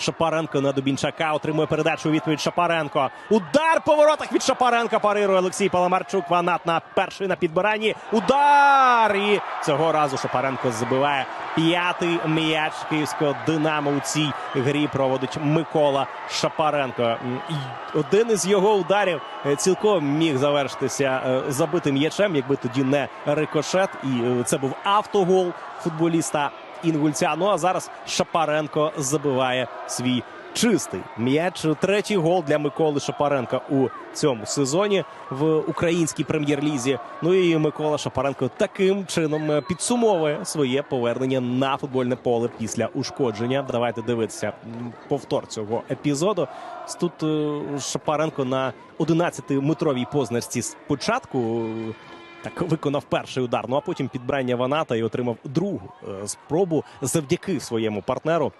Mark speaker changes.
Speaker 1: Шапаренко на Дубінчака. Отримує передачу відповідь Шапаренко. Удар по воротах від Шапаренка. Парирує Олексій Паламарчук. Ванат на перший на підбиранні. Удар! І цього разу Шапаренко забиває п'ятий м'яч київського Динамо у цій грі. Проводить Микола Шапаренко. Один із його ударів е, цілком міг завершитися е, забитим м'ячем, якби тоді не рикошет. І е, це був автогол футболіста Інгульця. Ну а зараз Шапаренко забиває свій чистий м'яч. Третій гол для Миколи Шапаренка у цьому сезоні в українській прем'єр-лізі. Ну і Микола Шапаренко таким чином е, підсумовує своє повернення на футбольне поле після ушкодження. Давайте дивитися повтор цього епізоду. Тут е, Шапаренко на 11-метровій позначці спочатку. Так виконав перший удар. Ну а потім підбрання Ваната і отримав другу е, спробу завдяки своєму партнеру